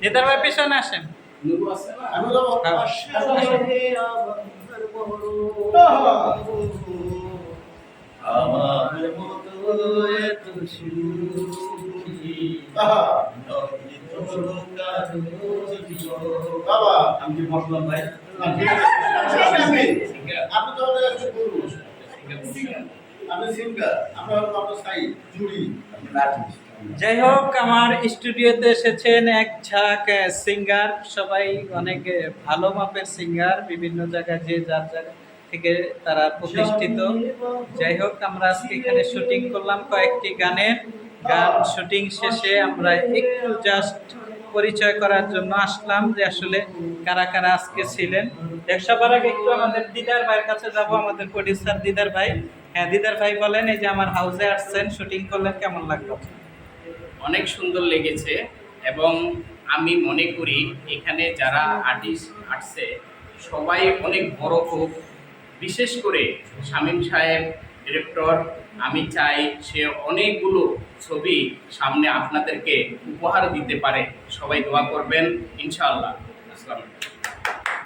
দিদার ভাই পিছনে আসেন। আমার মতো এত। বাবা আমি বসলাম ভাই। আপনি আপনি তো আমাদের যাই হোক, আমার স্টুডিওতে এসেছেন এক ঝাঁক সিঙ্গার। সবাই অনেক ভালো মাপের সিঙ্গার, বিভিন্ন জায়গায় যে যার জায়গা থেকে তারা প্রতিষ্ঠিত। যাই হোক, আমরা আজকে এখানে শুটিং করলাম কয়েকটি গানের। গান শুটিং শেষে আমরা একটু জাস্ট পরিচয় করার জন্য আসলাম যে আসলে কারা কারা আজকে ছিলেন। সবার আগে একটু আমাদের দিদার ভাইয়ের কাছে যাব, আমাদের প্রডিউসার দিদার ভাই। হ্যাঁ দিদার ভাই বলেন, এই যে আমার হাউসে আসছেন শুটিং করলেন, কেমন লাগল? অনেক সুন্দর লেগেছে এবং আমি মনে করি এখানে যারা আর্টিস্ট আসছে, সবাই অনেক বড় হোক। বিশেষ করে শামীম সাহেব ডিরেক্টর আমি চাই সে অনেকগুলো ছবি সামনে আপনাদেরকে উপহার দিতে পারে। সবাই দোয়া করবেন, ইনশাআল্লাহ।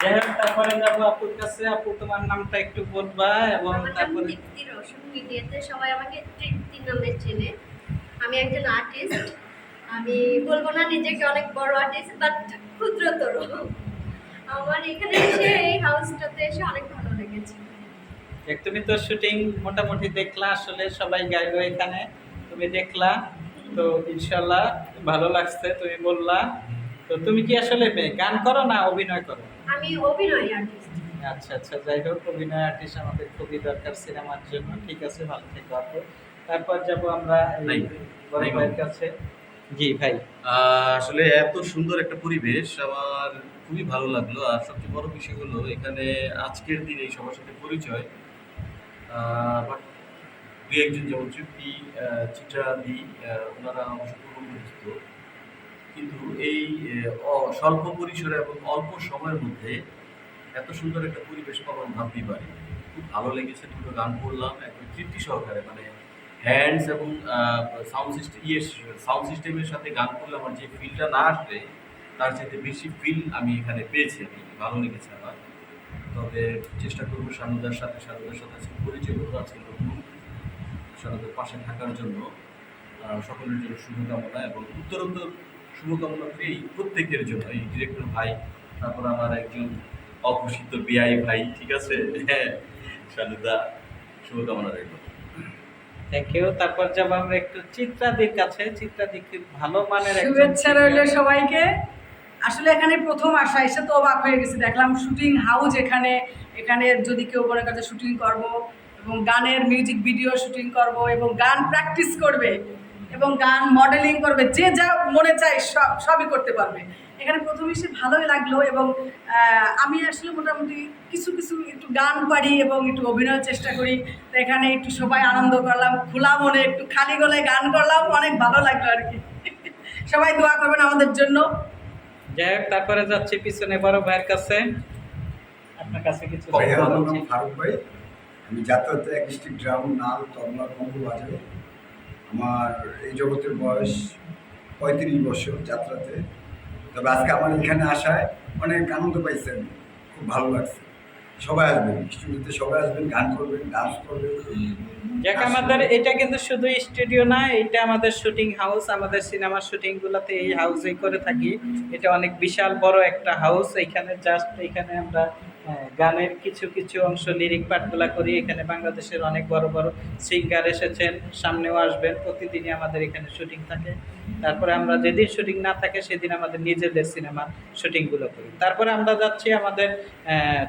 যাই হোক তারপরে যাব আপুর কাছে। আপু তোমার নামটা একটু বলবা এবং তারপরে মিডিয়াতে সবাই আমাকে তৃপ্তি নামে চেনে। আমি একজন আর্টিস্ট আমি বলব না নিজেকে অনেক বড় আর্টিস্ট বাট ক্ষুদ্রতর। আমার এখানে এসে এই হাউসটাতে এসে অনেক ভালো লেগেছে। তুমি তো শুটিং মোটামুটি দেখলা আসলে সবাই গাইলো এখানে। তুমি দেখলা তো ইনশাল্লাহ ভালো লাগছে তুমি বললা। তো তুমি কি আসলে গান করো না অভিনয় করো? আমি অভিনয় আর্টিস্ট আচ্ছা আচ্ছা যাই হোক অভিনয় আর্টিস্ট আমাদের খুবই দরকার সিনেমার জন্য। ঠিক আছে ভালো থেকো আপু। তারপর যাব আমরা এই নাই, বড় ভাইয়ের কাছে। জি ভাই। আসলে এত সুন্দর একটা পরিবেশ আমার খুবই ভালো লাগল। আর সবচেয়ে বড় বিষয় হলো এখানে আজকের দিনে এই সবার সাথে পরিচয়। বাট দু একজন যেমন তৃপ্তি আহ, চিত্রাদি ওনারা অবশ্য পূর্বপরিচিত কিন্তু এই স্বল্প পরিসরে এবং অল্প সময়ের মধ্যে এত সুন্দর একটা পরিবেশ পাবো ভাবতেই পারি খুব ভালো লেগেছে, দুটো গান করলাম, একদম তৃপ্তি সহকারে মানে হ্যান্ডস এবং সাউন্ড সিস্টেম ইয়ে সাউন্ড সিস্টেমের সাথে গান করলে আমার যে ফিলটা না আসবে, তার চাইতে বেশি ফিল আমি এখানে পেয়েছি আমি, ভালো লেগেছে আমার। তবে চেষ্টা করব শানুদার সাথে শানুদার সাথে আজকে পরিচয় করব, আজকে নতুন শানুদের পাশে থাকার জন্য। সকলের জন্য শুভকামনা এবং উত্তরোত্তর শুভকামনা এই প্রত্যেকের জন্য। এই ডিরেক্টর ভাই তারপর আমার একজন অঘোষিত বিআই ভাই ঠিক আছে? হ্যাঁ শানুদা শুভকামনা রইল। থ্যাংক ইউ তারপর যাব আমরা একটু চিত্রাদির কাছে। চিত্রাদি কি ভালো মানের শুভেচ্ছা রইল সবাইকে। আসলে এখানে প্রথম আসা এসে তো অবাক হয়ে গেছি। দেখলাম শুটিং হাউস এখানে। এখানে যদি কেউ মনে করে শুটিং করব এবং গানের মিউজিক ভিডিও শুটিং করব এবং গান প্র্যাকটিস করবে এবং গান মডেলিং করবে যে যা মনে চায় সব সবই করতে পারবে। এখানে প্রথমে সে ভালোই লাগল এবং আমি আসলে মোটামুটি কিছু কিছু একটু গান পারি এবং একটু অভিনয়ের চেষ্টা করি। তো এখানে একটু সবাই আনন্দ করলাম খোলা মনে একটু খালি গলায় গান করলাম অনেক ভালো লাগল আর কি। সবাই দোয়া করবেন আমাদের জন্য। যাই হোক তারপরে যাচ্ছি পিছনে বড় ভাইয়ের কাছে। আপনার কাছে কিছু ভাইয়া আমার নাম ফারুক ভাই। আমি যাত্রাতে এক ডিস্ট্রিক্ট ড্রাম নাল তবলা কম্বু বাজাই আমার এই জগতের বয়স পঁয়ত্রিশ বছর যাত্রাতে। তবে আজকে আমার এখানে আসায় অনেক আনন্দ পাইছেন খুব ভালো লাগছে। সবাই আসবেন স্টুডিওতে সবাই আসবেন গান করবেন ডান্স করবেন। যাক আমাদের এটা কিন্তু শুধু স্টুডিও না এটা আমাদের শুটিং হাউস আমাদের সিনেমার শুটিং গুলাতে এই হাউসেই করে থাকি। এটা অনেক বিশাল বড় একটা হাউস এখানে জাস্ট এখানে আমরা গানের কিছু কিছু অংশ লিরিক পাঠগুলা করি। এখানে বাংলাদেশের অনেক বড় বড় সিঙ্গার এসেছেন, সামনেও আসবেন, প্রতিদিনই আমাদের এখানে শুটিং থাকে। তারপরে আমরা যেদিন শুটিং না থাকে, সেদিন আমাদের নিজেদের সিনেমার শুটিংগুলো করি। তারপরে আমরা যাচ্ছি আমাদের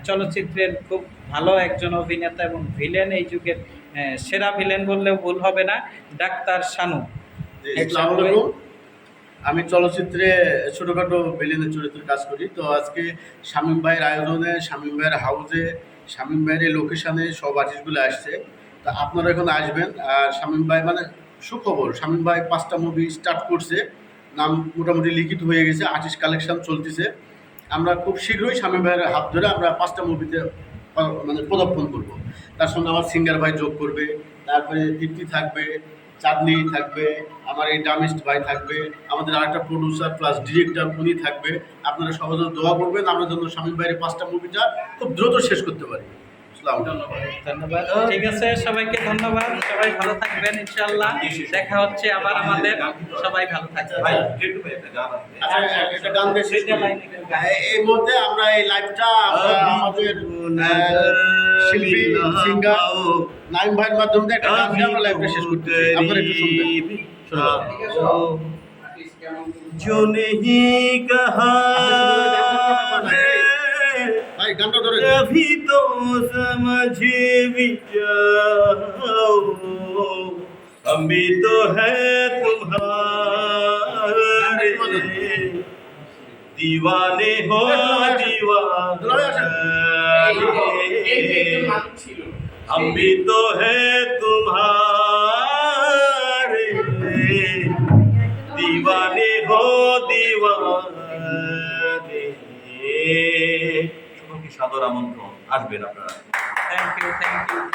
চলচ্চিত্রের খুব ভালো একজন অভিনেতা এবং ভিলেন এই যুগের সেরা ভিলেন বললেও ভুল হবে না, ডাক্তার শানু। আমি চলচ্চিত্রে ছোটোখাটো ভিলেনের চরিত্রে কাজ করি। তো আজকে শামীম ভাইয়ের আয়োজনে, শামীম ভাইয়ের হাউসে শামীম ভাইয়ের এই লোকেশনে সব আর্টিস্টগুলো আসছে। তা আপনারা এখন আসবেন। আর শামীম ভাই মানে সুখবর, শামীম ভাই পাঁচটা মুভি স্টার্ট করছে। নাম মোটামুটি লিখিত হয়ে গেছে আর্টিস্ট কালেকশন চলতেছে। আমরা খুব শীঘ্রই শামীম ভাইয়ের হাত ধরে আমরা পাঁচটা মুভিতে মানে পদার্পণ করব। তার সঙ্গে আমার সিঙ্গার ভাই যোগ করবে, তারপরে দীপ্তি থাকবে চাঁদনি থাকবে আমার এই ডামিস্ট ভাই থাকবে আমাদের আরেকটা প্রডিউসার প্লাস ডিরেক্টর উনি থাকবে। আপনারা সবাই দোয়া করবেন আমরা যেন শামীম ভাইয়ের পাঁচটা মুভিটা খুব দ্রুত শেষ করতে পারি। ধন্যবাদ ধন্যবাদ। ঠিক আছে সবাইকে ধন্যবাদ। সবাই ভালো থাকবেন ইনশাল্লাহ দেখা হচ্ছে আবার আমাদের। সবাই ভালো থাকবেন। আছে? আচ্ছা গান। এই- মুহূর্তে আমরা এই লাইভটা আমাদের শিল্পী সিঙ্গার নাইম ভাইয়ের মাধ্যমে একটা গান দিয়ে আমরা লাইভটা শেষ করতেছি আপনারা একটু শুনবেন আর্টিস্ট কেমন जो नहीं कहा है, ভাই গানটা ধরে अभी तो समझ भी जाओ हम भी तो है तुम्हारे दीवाने हो এই যে একজন दीवाने মানুষ ছিল हम भी तो है तुम्हारे दीवाने हो दीवाने সকলকে সাদর আমন্ত্রণ আসবেন আপনারা থ্যাংক ইউ থ্যাংক ইউ